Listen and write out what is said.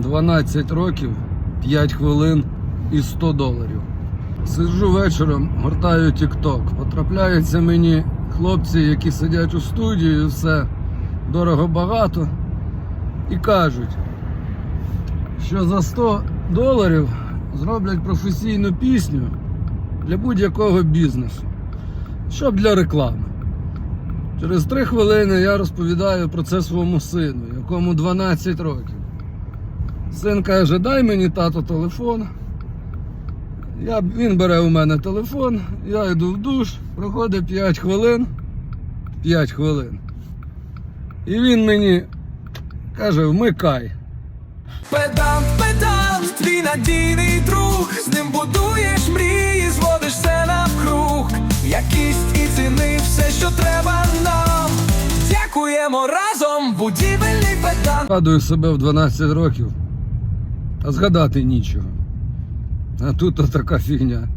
12 років, 5 хвилин і 100 доларів. Сиджу вечором, гортаю TikTok. Потрапляються мені хлопці, які сидять у студії, все дорого багато. І кажуть, що за 100 доларів зроблять професійну пісню для будь-якого бізнесу, щоб для реклами. Через три хвилини я розповідаю про це своєму сину, якому 12 років. Син каже, дай мені тато телефон. Я, він бере у мене телефон, я йду в душ, проходить 5 хвилин. 5 хвилин. І він мені каже, вмикай. Педант, педант, твій надійний друг, з ним будуєш мрії, зводиш все навкруг. Якість і ціни все, що треба нам. Дякуємо разом, будівельний педант. Згадую себе в 12 років, а згадати нічого. А тут така фігня.